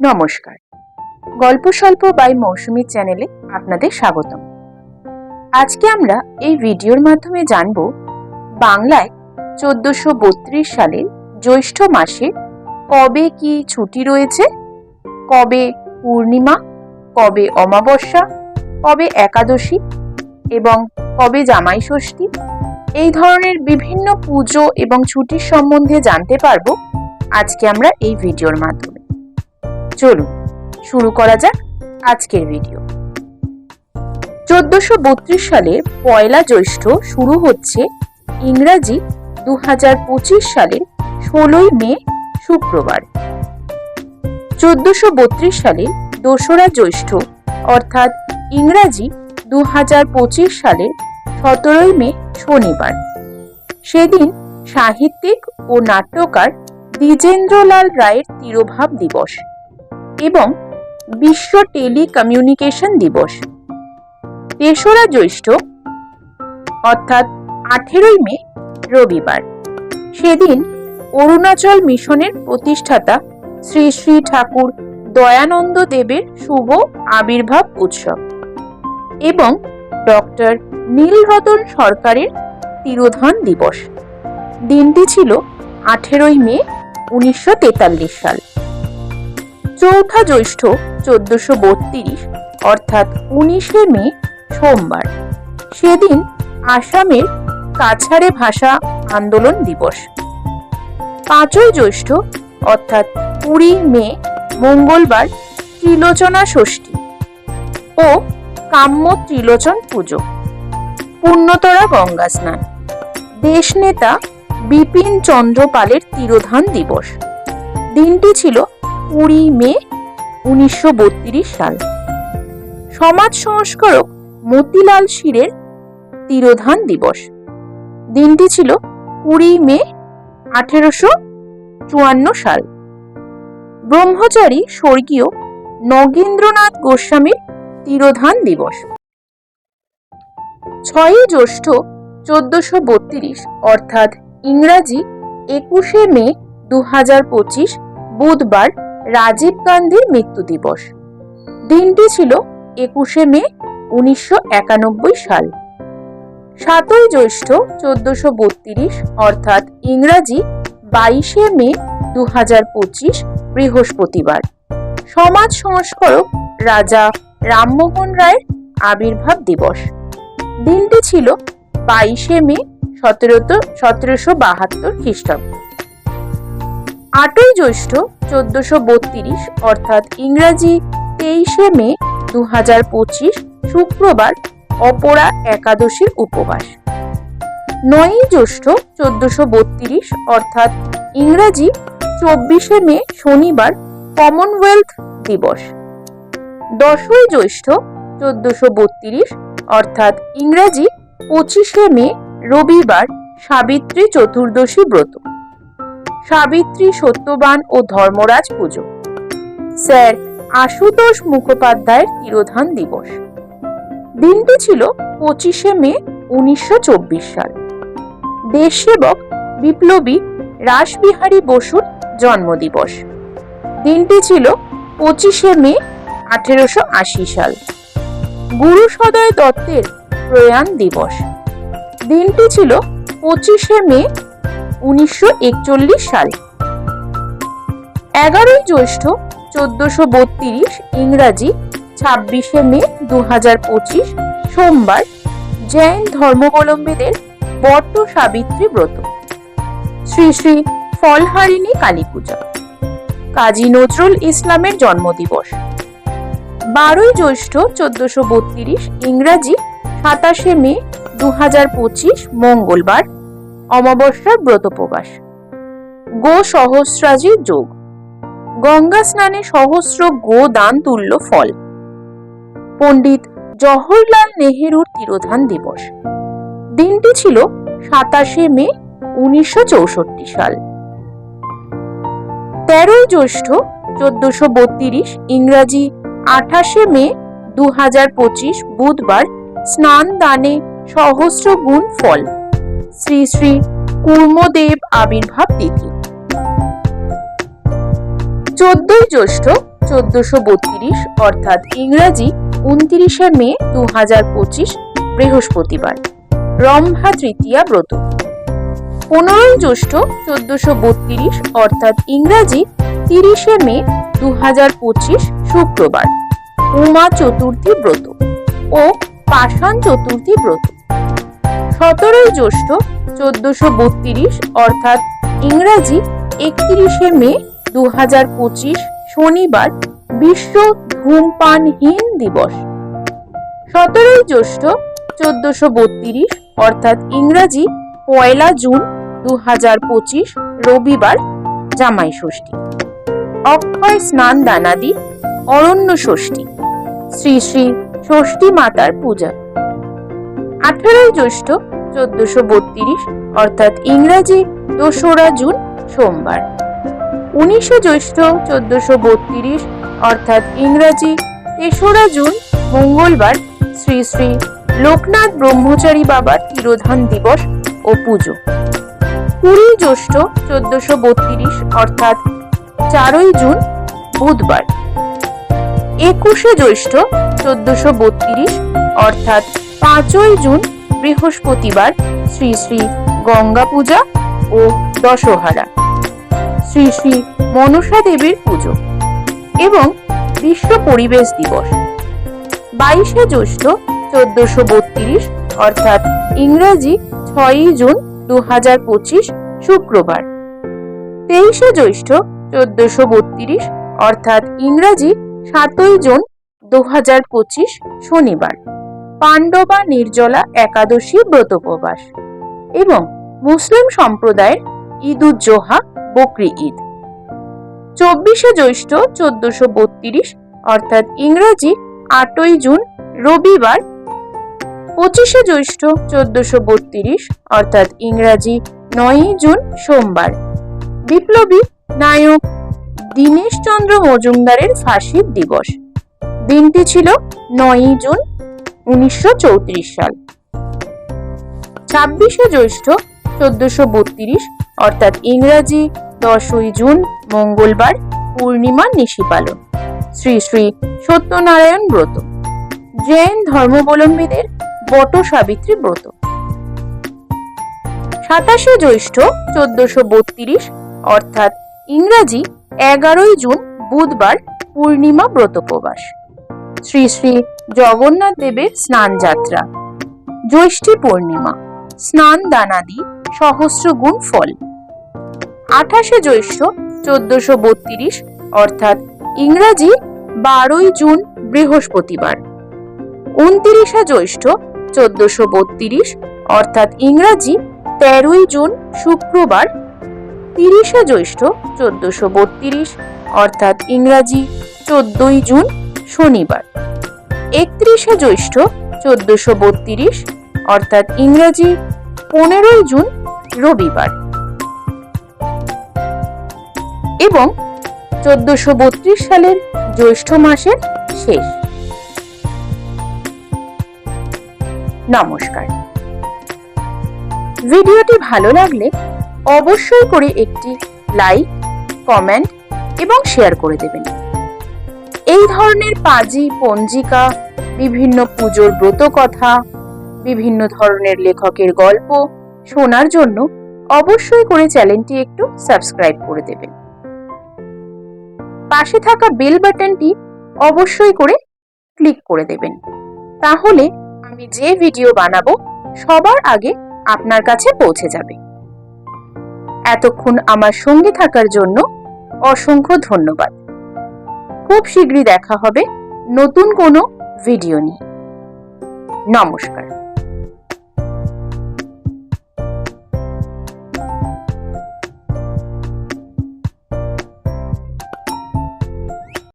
নমস্কার। গল্প স্বল্প বাই মৌসুমী চ্যানেলে আপনাদের স্বাগতম। আজকে আমরা এই ভিডিওর মাধ্যমে জানব বাংলায় চোদ্দশো বত্রিশ সালের জ্যৈষ্ঠ মাসে কবে কি ছুটি রয়েছে, কবে পূর্ণিমা, কবে অমাবস্যা, কবে একাদশী এবং কবে জামাই ষষ্ঠী। এই ধরনের বিভিন্ন পুজো এবং ছুটির সম্বন্ধে জানতে পারব আজকে আমরা এই ভিডিওর মাধ্যমে। চলুন, শুরু করা যাক আজকের ভিডিও। চোদ্দশো বত্রিশ সালের পয়লা জ্যৈষ্ঠ শুরু হচ্ছে ইংরাজি দু হাজার পঁচিশ সালের ষোলোই মে শুক্রবার। চোদ্দশো বত্রিশ সালের দোসরা জ্যৈষ্ঠ, অর্থাৎ ইংরাজি দু হাজার পঁচিশ সালের সতেরোই মে শনিবার। সেদিন সাহিত্যিক ও নাট্যকার দ্বিজেন্দ্রলাল রায়ের তিরোভাব দিবস। এবং বিশ্ব টেলিকমিউনিকেশন দিবস। তেসরা জ্যৈষ্ঠ, অর্থাৎ আঠেরোই মে, রবিবার। সেদিন অরুণাচল মিশনের প্রতিষ্ঠাতা শ্রী শ্রী ঠাকুর দয়ানন্দ দেবের শুভ আবির্ভাব উৎসব এবং ডক্টর নীলরতন সরকারের তিরোধান দিবস। দিনটি ছিল আঠেরোই মে, উনিশশো তেতাল্লিশ সাল। চৌঠা জ্যৈষ্ঠ চোদ্দশো বত্রিশ, অর্থাৎ উনিশে মে সোমবার। সেদিন আসামের কাছাড়ে ভাষা আন্দোলন দিবস। পাঁচই জ্যৈষ্ঠ, অর্থাৎ কুড়ি মে, মঙ্গলবার ত্রিলোচনা ষষ্ঠী ও কাম্য ত্রিলোচন পুজো। পুণ্যতরা গঙ্গা স্নান। দেশনেতা বিপিন চন্দ্র পালের তিরোধান দিবস। দিনটি ছিল কুড়ি মে উনিশশো বত্রিশ সাল। সমাজ সংস্কারক মতিলাল শিরের তিরোধান দিবস। দিনটি ছিল কুড়ি মে আঠেরোশো চুয়ান্ন সাল। ব্রহ্মচারী স্বর্গীয় নগেন্দ্রনাথ গোস্বামীর তিরোধান দিবস। ছয়ই জ্যৈষ্ঠ চোদ্দশো বত্রিশ, অর্থাৎ ইংরাজি একুশে মে দু হাজার পঁচিশ, বুধবার রাজীব গান্ধীর মৃত্যু দিবস। দিনটি ছিল একুশে মে উনিশশো একানব্বই সাল। সাতই জ্যৈষ্ঠ চোদ্দশো বত্রিশ, অর্থাৎ ইংরাজি বাইশে মে দু হাজার পঁচিশ বৃহস্পতিবার। সমাজ সংস্কারক রাজা রামমোহন রায়ের আবির্ভাব দিবস। দিনটি ছিল বাইশে মে সতেরোতো সতেরোশো বাহাত্তর খ্রিস্টাব্দ। আটই জ্যৈষ্ঠ চোদ্দশো বত্রিশ, অর্থাৎ ইংরাজি তেইশে মে দু হাজার পঁচিশ, শুক্রবার, অপরা একাদশীর উপবাস। নয়ই জ্যৈষ্ঠ চোদ্দশো বত্রিশ, অর্থাৎ ইংরাজি চব্বিশে মে শনিবার, কমনওয়েলথ দিবস। দশই জ্যৈষ্ঠ চোদ্দশো বত্রিশ, অর্থাৎ ইংরাজি পঁচিশে মে রবিবার, সাবিত্রী চতুর্দশী ব্রত। সাবিত্রী সত্যবান ও ধর্মরাজ পুজো। স্যার আশুতোষ মুখোপাধ্যায়ের তিরোধান দিবস। দিনটি ছিল পঁচিশে মে উনিশশো চব্বিশ সাল। দেশসেবক বিপ্লবী রাসবিহারী বসুর জন্মদিবস। দিনটি ছিল পঁচিশে মে আঠেরোশো আশি সাল। গুরু সদয় দত্তের প্রয়াণ দিবস। দিনটি ছিল পঁচিশে মে উনিশশো সাল। এগারোই জ্যৈষ্ঠ চোদ্দশো বত্রিশ ইংরাজি ছাব্বিশে মে দু পঁচিশ সোমবার জৈন ধর্মাবলম্বীদের বট্ট সাবিত্রী ব্রত। শ্রী শ্রী ফলহারিণী কালী পূজা। কাজী নজরুল ইসলামের জন্মদিবস। বারোই জ্যৈষ্ঠ চোদ্দশো বত্রিশ ইংরাজি সাতাশে মে দু হাজার পঁচিশ মঙ্গলবার অমাবস্যার ব্রত প্রকাশ গো সহস্রাজি যোগ। গঙ্গা স্নানে সহস্র গো দান তুল্য ফল। পণ্ডিত জওহরলাল নেহেরুর তিরোধান দিবস। দিনটি ছিল সাতাশে মে উনিশশো চৌষট্টি সাল। তেরোই জ্যৈষ্ঠ চোদ্দশো বত্রিশ ইংরাজি আঠাশে মে দু হাজার পঁচিশ বুধবার স্নান দানে সহস্র গুণ ফল। শ্রী শ্রী কুর্মদেব আবির্ভাব তিথি। চোদ্দই জ্যৈষ্ঠ চোদ্দশো বত্রিশ, অর্থাৎ ইংরাজি উনত্রিশে মে দু হাজার পঁচিশ, বৃহস্পতিবার, রম্ভা তৃতীয়া ব্রত। পনেরোই জ্যৈষ্ঠ চোদ্দশো বত্রিশ, অর্থাৎ ইংরাজি তিরিশে মে দু হাজার পঁচিশ, শুক্রবার, উমা চতুর্থী ব্রত ও পাষাণ চতুর্থী ব্রত। সতেরোই জ্যৈষ্ঠ চোদ্দশো বত্রিশ, অর্থাৎ ইংরাজি একত্রিশে মে দু হাজার পঁচিশ শনিবার বিশ্ব ধূমপানহীন দিবস। সতেরোই জ্যৈষ্ঠ চোদ্দশো বত্রিশ, অর্থাৎ ইংরাজি পয়লা জুন দু হাজার পঁচিশ, রবিবার জামাই ষষ্ঠী। অক্ষয় স্নান দানাদি, অরণ্য ষষ্ঠী। শ্রী শ্রী ষষ্ঠী মাতার পূজা। আঠেরোই জ্যৈষ্ঠ চোদ্দশো বত্রিশ, অর্থাৎ ইংরাজি দোসরা জুন সোমবার। উনিশে জ্যৈষ্ঠ চোদ্দশো বত্রিশ, অর্থাৎ ইংরাজি তেসরা জুন মঙ্গলবার শ্রী শ্রী লোকনাথ ব্রহ্মচারী বাবার তিরোধান দিবস ও পুজো। কুড়ি জ্যৈষ্ঠ চোদ্দশো বত্রিশ, অর্থাৎ চারই জুন বুধবার। একুশে জ্যৈষ্ঠ চোদ্দশো বত্রিশ, অর্থাৎ পাঁচই জুন বৃহস্পতিবার শ্রী শ্রী গঙ্গা পূজা ও দশহারা। শ্রী শ্রী মনসা দেবীর পুজো এবং বিশ্ব পরিবেশ দিবস। বাইশে জ্যৈষ্ঠ চোদ্দশো বত্রিশ, অর্থাৎ ইংরাজি ছয়ই জুন দু হাজার পঁচিশ শুক্রবার। তেইশে জ্যৈষ্ঠ চোদ্দশো বত্রিশ, অর্থাৎ ইংরাজি সাতই জুন দু হাজার পঁচিশ শনিবার। পাণ্ডবা নির্জলা একাদশী ব্রতোপবাস এবং মুসলিম সম্প্রদায়ের ঈদুজ্জোহা বকরি ঈদ। চব্বিশে জ্যৈষ্ঠ চোদ্দশো বত্রিশ, অর্থাৎ ইংরাজি আটই জুন, রবিবার, পঁচিশে জ্যৈষ্ঠ চোদ্দশো বত্রিশ, অর্থাৎ ইংরাজি নয়ই জুন, সোমবার। বিপ্লবী নায়ক দীনেশ চন্দ্র মজুমদারের ফাঁসির দিবস। দিনটি ছিল নয়ই জুন উনিশশো চৌত্রিশ সাল। ছাব্বিশে জ্যৈষ্ঠ চোদ্দশো বত্রিশ, অর্থাৎ ইংরাজি দশই জুন, মঙ্গলবার পূর্ণিমার নিশি পালন শ্রী শ্রী সত্যনারায়ণ ব্রত। জৈন ধর্মাবলম্বীদের বট সাবিত্রী ব্রত। সাতাশে জ্যৈষ্ঠ চোদ্দশো বত্রিশ, অর্থাৎ ইংরাজি এগারোই জুন, বুধবার, পূর্ণিমা ব্রতপ্রবাস শ্রী শ্রী জগন্নাথ দেবের স্নান যাত্রা। জ্যৈষ্ঠী পূর্ণিমা, স্নান দানাদি, সহস্র গুণ ফল। আঠাশে জ্যৈষ্ঠ, চোদ্দশো বত্রিশ, অর্থাৎ ইংরাজি বারোই জুন বৃহস্পতিবার। উনতিরিশে জ্যৈষ্ঠ, চোদ্দশো বত্রিশ, অর্থাৎ ইংরাজি তেরোই জুন শুক্রবার। তিরিশে জ্যৈষ্ঠ, চোদ্দশো বত্রিশ, অর্থাৎ ইংরাজি চোদ্দই জুন শনিবার। একত্রিশে জ্যৈষ্ঠ চোদ্দশো বত্রিশ, অর্থাৎ ইংরাজি পনেরোই জুন রবিবার। এবং চোদ্দশো বত্রিশ সালের জ্যৈষ্ঠ মাসের শেষ। নমস্কার। ভিডিওটি ভালো লাগলে অবশ্যই করে একটি লাইক, কমেন্ট এবং শেয়ার করে দেবেন। এই ধরনের পাজি, পঞ্জিকা, বিভিন্ন পুজোর ব্রত কথা বিভিন্ন ধরনের লেখকের গল্প শোনার জন্য অবশ্যই করে চ্যানেলটি একটু সাবস্ক্রাইব করে দেবেন। পাশে থাকা বেল বাটনটি অবশ্যই করে ক্লিক করে দেবেন। তাহলে আমি যে ভিডিও বানাবো সবার আগে আপনার কাছে পৌঁছে যাবে। এতক্ষণ আমার সঙ্গে থাকার জন্য অসংখ্য ধন্যবাদ। খুব শীঘ্রই দেখা হবে নতুন কোনো ভিডিও নিয়ে। নমস্কার।